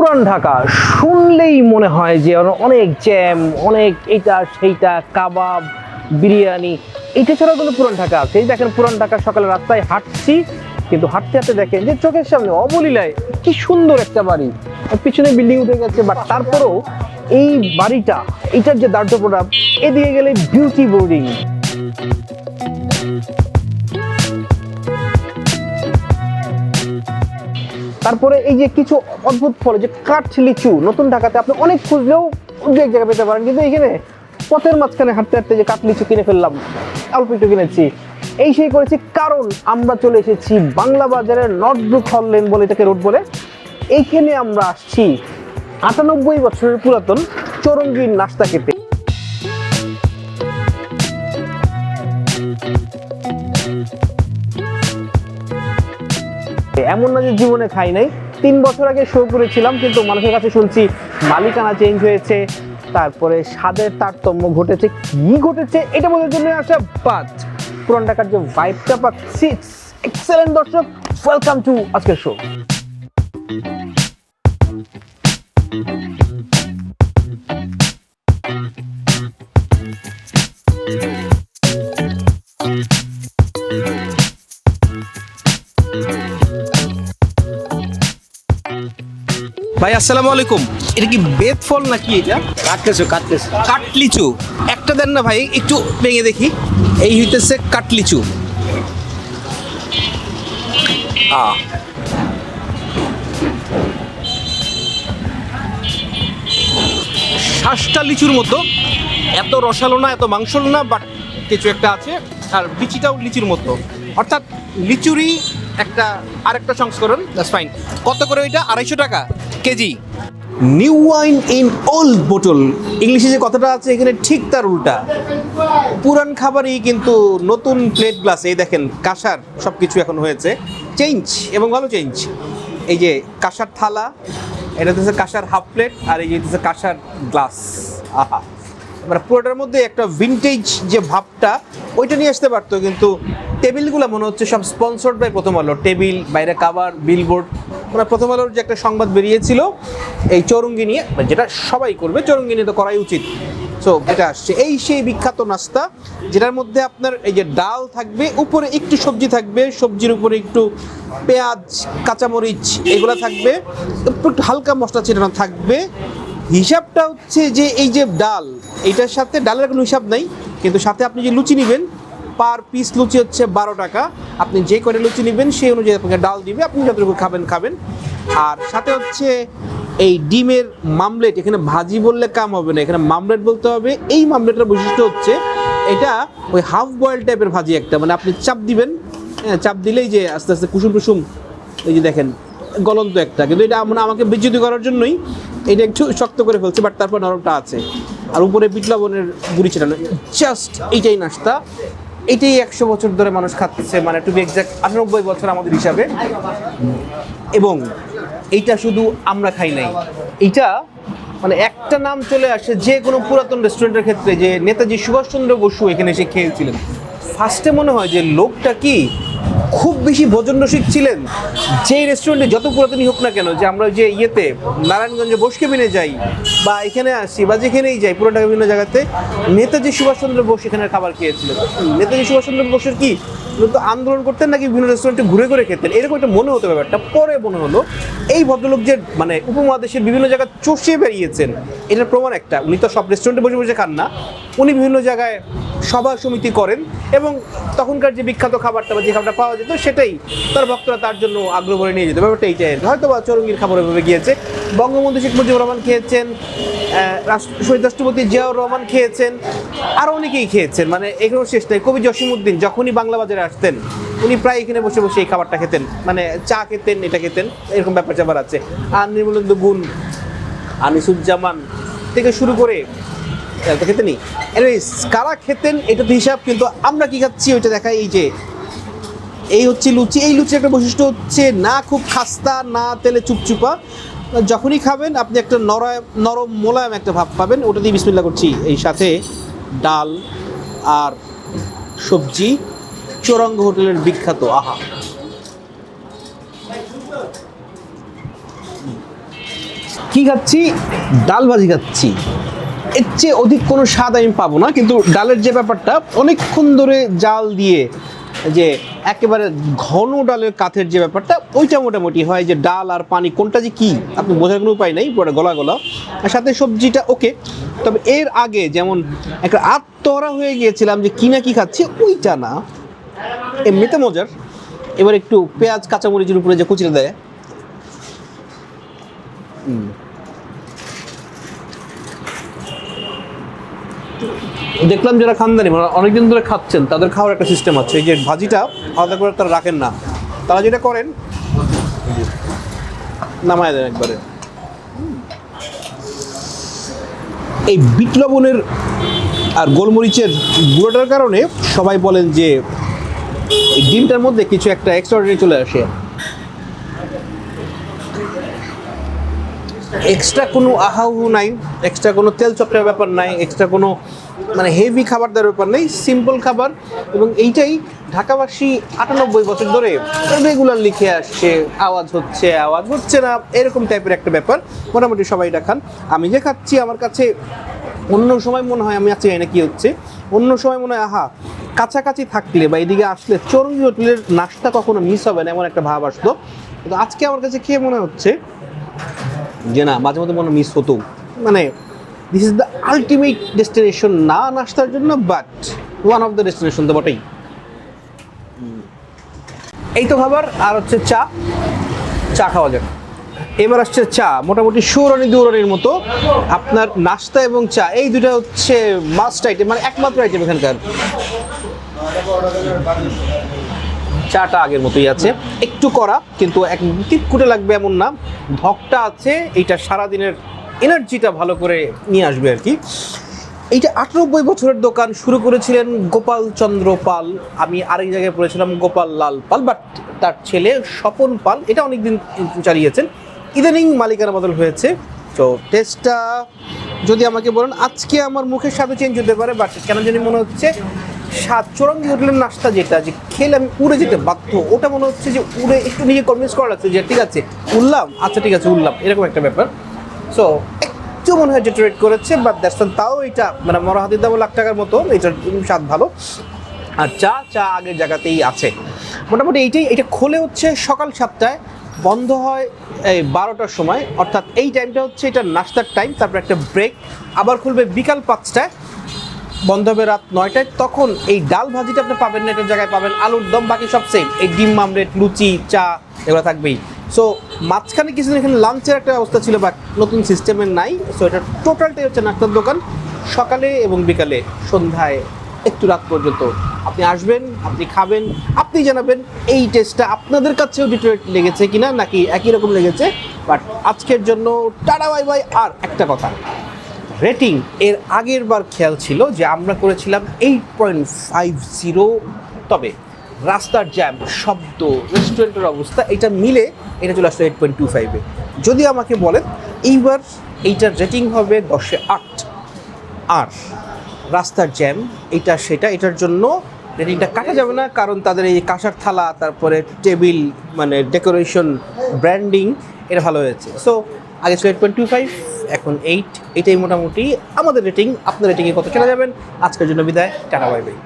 পুরান ঢাকা, শুনলেই মনে হয় যে অনেক জ্যাম অনেক এইটা সেইটা, কাবাব, বিরিয়ানি, এটা ছাড়া কোনো পুরান ঢাকা আছে। এই দেখেন পুরান ঢাকা সকালে রাস্তায় হাঁটছি, কিন্তু হাঁটতে হাঁটতে দেখেন যে চোখের সামনে অবলীলায় কি সুন্দর একটা বাড়ি। পিছনে বিল্ডিং উঠে গেছে বাট তারপরেও এই বাড়িটা, এটার যে দার্ঢ্যপটা এদিকে গেলে বিউটি বোর্ডিং তারপরে এই যে কিছু অদ্ভুত ফল যে কাঠ লিচু, নতুন ঢাকাতে আপনি অনেক খুঁজলেও এক জায়গায় পেতে পারেন। কিন্তু এইখানে পথের মাঝখানে হাঁটতে হাঁটতে যে কাঠ লিচু কিনে ফেললাম, অল্প একটু কিনেছি। এই সেই করেছি কারণ আমরা চলে এসেছি বাংলা বাজারের নর্থ হল লেন বলে এটাকে রোড বলে। এইখানে আমরা আসছি আটানব্বই বছরের পুরাতন চরঙ্গীর নাস্তা খেতে এমন না যে জীবনে খাই নাই। তিন বছর আগে শো করেছিলাম, কিন্তু মানুষের কাছে শুনছি মালিকানা চেঞ্জ হয়েছে। তারপরে স্বাদের তারতম্য ঘটেছে। কি ঘটেছে এটা বলার জন্য আসা বাট পুরান ঢাকার যে ভাইবটা পাচ্ছি এক্সেলেন্ট দর্শক ওয়েলকাম টু আজকের শো ভাই আসসালামু আলাইকুম। এটা কি বেত ফল নাকি এটা? কাটতেছো কাটতেছো কাটলিচু। একটা দেন না ভাই একটু ভেঙে দেখি। এই হইতেছে কাটলিচু। আহ শ্বাসটা লিচুর মতো। এত রসালো না এত মাংসল না বাট কিছু একটা আছে। আর বিচিটাও লিচুর মতো। অর্থাৎ লিচুরই একটা আরেকটা সংস্করণ দ্যাটস ফাইন কত করে ওইটা? আড়াইশো টাকা। Kg. New wine in old bottle ইংলিশে যে কথাটা আছে, এখানে ঠিক তার উল্টা। পুরান খাবারই কিন্তু নতুন প্লেট গ্লাস এই দেখেন, কাঁসার সব কিছু এখন হয়েছে। চেঞ্জ এবং ভালো চেঞ্জ এই যে কাঁসার থালা, এটা হচ্ছে কাঁসার হাফ প্লেট আর এই যে হচ্ছে কাঁসার গ্লাস আহা। মানে পুরোটার মধ্যে একটা ভিনটেজ যে ভাবটা, ওইটা নিয়ে আসতে পারতো, কিন্তু টেবিলগুলো মনে হচ্ছে সব স্পন্সর্ড বাই প্রথম আলো। টেবিল বাইরে কাভার বিলবোর্ড মানে প্রথম আলোর যে একটা সংবাদ বেরিয়েছিল, এই চৌরঙ্গি নিয়ে, যেটা সবাই করবে, চৌরঙ্গি নিয়ে তো করাই উচিত। সো এটা আসছে। এই সেই বিখ্যাত নাস্তা, যেটার মধ্যে আপনার এই যে ডাল থাকবে, উপরে একটু সবজি থাকবে, সবজির উপরে একটু পেঁয়াজ, কাঁচামরিচ, এগুলো থাকবে, একটু হালকা মশলা ছিটানো থাকবে। হিসাবটা হচ্ছে যে এই যে ডাল এইটার সাথে ডালের কোনো হিসাব নাই, কিন্তু সাথে আপনি যে লুচি নেবেন পার পিস লুচি হচ্ছে বারো টাকা। আপনি যে করে লুচি নেবেন সেই অনুযায়ী আপনাকে ডাল দিবে, আপনি যতটুকু খাবেন খাবেন। আর সাথে হচ্ছে এই ডিমের মামলেট, এখানে ভাজি বললে কাম হবে না, এখানে মামলেট বলতে হবে। এই মামলেটের বৈশিষ্ট্য হচ্ছে, এটা ওই হাফ বয়েল টাইপের ভাজি একটা মানে আপনি চাপ দিবেন হ্যাঁ চাপ দিলেই যে আস্তে আস্তে কুসুম কুসুম এই যে দেখেন, গলন্ত একটা। কিন্তু এটা মানে আমাকে বিচ্যুতি করার জন্যই এটা একটু শক্ত করে ফেলছে বাট তারপর নরমটা আছে। আর উপরে বিট লবণের গুড়ি ছিটানো জাস্ট এইটাই নাস্তা। এটাই একশো বছর ধরে মানুষ খাচ্ছে মানে টু বি এক্সাক্ট আটানব্বই বছর আমাদের হিসাবে। এবং এইটা শুধু আমরা খাই নাই। এইটা মানে একটা নাম চলে আসে যে কোনো পুরাতন রেস্টুরেন্টের ক্ষেত্রে যে নেতাজি সুভাষচন্দ্র বসু এখানে এসে খেয়েছিলেন। ফার্স্টে মনে হয় যে লোকটা কি খুব বেশি ভোজন রসিক ছিলেন যে রেস্টুরেন্টে যত পুরাতনই হোক না কেন, যে আমরা যে ইয়েতে, নারায়ণগঞ্জে বসকে বিনে যাই, বা এখানে আসি, বা যেখানেই যাই পুরো ঢাকা বিভিন্ন জায়গাতে, নেতাজি সুভাষচন্দ্র বোস এখানে খাবার খেয়েছিলেন। নেতাজি সুভাষচন্দ্র বোসের কি মূলত আন্দোলন করতেন নাকি বিভিন্ন রেস্টুরেন্টে ঘুরে ঘুরে খেতেন? এরকম একটা মনে হতো ব্যাপারটা পরে মনে হলো। এই ভদ্রলোক যে মানে উপমহাদেশের বিভিন্ন জায়গায় চষিয়ে বেরিয়েছেন এটার প্রমাণ একটা। উনি তো সব রেস্টুরেন্টে বসে বসে খান না। উনি বিভিন্ন জায়গায় সভা সমিতি করেন এবং তখনকার যে বিখ্যাত খাবারটা বা যে খাবারটা পাওয়া যেত, সেটাই তার ভক্তরা তার জন্য আগ্রহ করে নিয়ে যেত। ব্যাপারটা এইটাই। হয়তো বা চরঙ্গির খাবার এভাবে গিয়েছে। বঙ্গবন্ধু শেখ মুজিবুর রহমান খেয়েছেন শহীদ রাষ্ট্রপতি জিয়াউর রহমান খেয়েছেন আরও অনেকেই খেয়েছেন। মানে এগুলো শেষ নাই। কবি জসিমুদ্দিন যখনই বাংলা বাজারে আসতেন। উনি প্রায় এখানে বসে বসে এই খাবারটা খেতেন। মানে চা খেতেন, এটা খেতেন, এরকম ব্যাপার স্যাপার আছে। আর নির্মলেন্দু গুণ, আনিসুজ্জামান থেকে শুরু করে খেতেনি কারা খেতেন, এটা তো হিসাব, কিন্তু আমরা কি খাচ্ছি, ওইটা দেখাই এই যে, এই হচ্ছে লুচি। এই লুচির একটা বৈশিষ্ট্য হচ্ছে, না খুব খাস্তা, না তেলে চুপচুপা। যখনই খাবেন, আপনি একটা নরম নরম মোলায়েম একটা ভাব পাবেন। ওটা দিয়ে বিসমিল্লা করছি। এই সাথে ডাল আর সবজি। চৌরঙ্গ হোটেলের বিখ্যাত, আহা। কি খাচ্ছি? ডাল ভাজি খাচ্ছি। এর চেয়ে অধিক কোনো স্বাদ আমি পাবো না, কিন্তু ডালের যে ব্যাপারটা, অনেকক্ষণ ধরে জাল দিয়ে যে একেবারে ঘন ডালের কাঠের যে ব্যাপারটা, ওইটা মোটামুটি হয় যে ডাল আর পানি, কোনটা যে কি, আপনি বোঝার কোনো উপায় নেই, পুরো গলা গলা। আর সাথে সবজিটা ওকে, তবে এর আগে যেমন একটা আত্মহরা হয়ে গিয়েছিলাম যে কি না কি খাচ্ছি, ওইটা না। এমনিতে মজার। এবার একটু পেঁয়াজ, কাঁচামরিচের উপরে যে কুচিটা দেয়। দেখলাম যারা খানদানি মানে অনেকদিন ধরে খাচ্ছেন, তাদের খাওয়ার একটা সিস্টেম আছে। এই যে ভাজিটা আলাদা করে তারা রাখেন না। তারা যেটা করেন, নামায় দেন একবারে। এই বিট লবণের আর গোলমরিচের গুঁড়োটার কারণে সবাই বলেন যে এই ডিমটার মধ্যে কিছু একটা এক্সট্রাঅর্ডিনারি চলে আসে। এক্সট্রা কোনো আহাহু নাই এক্সট্রা কোনো তেল চপটার ব্যাপার নাই এক্সট্রা কোনো মানে হেভি খাবার দেওয়ার ব্যাপার নেই সিম্পল খাবার। এবং এইটাই ঢাকাবাসী আটানব্বই বছর ধরে রেগুলার লিখে আসছে, আওয়াজ হচ্ছে আওয়াজ হচ্ছে না, এরকম টাইপের একটা ব্যাপার। মোটামুটি সবাই এটা খান আমি যে খাচ্ছি, আমার কাছে অন্য সময় মনে হয় আমি আছি না কি হচ্ছে। অন্য সময় মনে হয়, আহা, কাছাকাছি থাকলে বা এদিকে আসলে চরঙ্গি হোটেলের নাস্তা কখনো মিস হবে না এমন একটা ভাব আসতো কিন্তু আজকে আমার কাছে খেয়ে মনে হচ্ছে যে না, মাঝে মধ্যে মনে মিস হতো। মানে this is the ultimate destination না নাস্তার জন্য but one of the destination তো বটেই। এই তো খাবার, আর হচ্ছে চা। চা খাওয়া যাক। এবার আসছে চা, মোটামুটি সৌরানি দৌরানির মতো। আপনার নাস্তা এবং চা, এই দুটা হচ্ছে মাস্ট আইটেম মানে একমাত্র আইটেম এখানকার। চাটা আগের মতোই আছে। একটু করা কিন্তু এক কুটে লাগবে এমন না। ধকটা আছে, এইটা সারাদিনের এনার্জিটা ভালো করে নিয়ে আসবে আর কি। এইটা আটানব্বই বছরের দোকান, শুরু করেছিলেন গোপাল চন্দ্র পাল। আমি আরেক জায়গায় পড়েছিলাম গোপাল লাল পাল বাট তার ছেলে স্বপন পাল, এটা অনেকদিন চালিয়েছেন। ইদানিং মালিকানা বদল হয়েছে। তো টেস্টটা যদি আমাকে বলেন, আজকে আমার মুখের স্বাদও চেঞ্জ হতে পারে বাট কেন জানি মনে হচ্ছে স্বাদ চরঙ্গি হোটেলের নাস্তা যেটা, যে খেলে আমি উড়ে যেতে বাধ্য। ওটা মনে হচ্ছে যে উড়ে একটু নিজে কনভিন্স করা লাগছে যে ঠিক আছে উঠলাম আচ্ছা ঠিক আছে উঠলাম এরকম একটা ব্যাপার। সো একটু মনে হয় ডেটোরেট করেছে বাট দ্যাটস তাও এটা মানে মরহাতির দাম লাখ টাকার মতো, এটার স্বাদ ভালো। আর চা চা আগের জায়গাতেই আছে। মোটামুটি এইটাই, এটা খোলে হচ্ছে সকাল সাতটায়। বন্ধ হয়, এই বারোটার সময়। অর্থাৎ এই টাইমটা হচ্ছে এটা নাস্তার টাইম তারপর একটা ব্রেক আবার খুলবে বিকাল পাঁচটায়, বন্ধ হবে রাত নয়টায়। তখন এই ডাল ভাজিটা আপনি পাবেন না এটার জায়গায় পাবেন। আলুর দম, বাকি সব সেম এই ডিম মামলেট লুচি, চা, এগুলো থাকবেই। সো মাঝখানে কিছুদিন এখানে লাঞ্চের একটা ব্যবস্থা ছিল বা নতুন সিস্টেমের নাই। সো এটা টোটালটাই হচ্ছে নাস্তার দোকান। সকালে এবং বিকালে, সন্ধ্যায়। একটু রাত পর্যন্ত। আপনি আসবেন, আপনি খাবেন, আপনি জানাবেন এই টেস্টটা আপনাদের কাছেও ডিটোরেট লেগেছে কিনা, নাকি একই রকম লেগেছে? বাট আজকের জন্য টাটা বাই বাই আর একটা কথা। রেটিং এর আগের বার খেয়াল ছিল যে আমরা করেছিলাম এইট পয়েন্ট ফাইভ জিরো তবে রাস্তার জ্যাম শব্দ রেস্টুরেন্টের অবস্থা, এটা মিলে এটা চলে আসলো এইট পয়েন্ট টু ফাইভে যদি আমাকে বলেন, এইবার এইটার রেটিং হবে দশে আট। আর রাস্তার জ্যাম, এটা সেটা, এটার জন্য রেটিংটা কাটা যাবে না, কারণ তাদের এই কাঁসার থালা, তারপরে টেবিল মানে ডেকোরেশন, ব্র্যান্ডিং এটা ভালো হয়েছে। সো আগে ছিল এইট পয়েন্ট টু ফাইভ এখন এইট এটাই মোটামুটি আমাদের রেটিং আপনার রেটিংয়ে কত চলে যাবেন? আজকের জন্য বিদায়, টাটা বাই বাই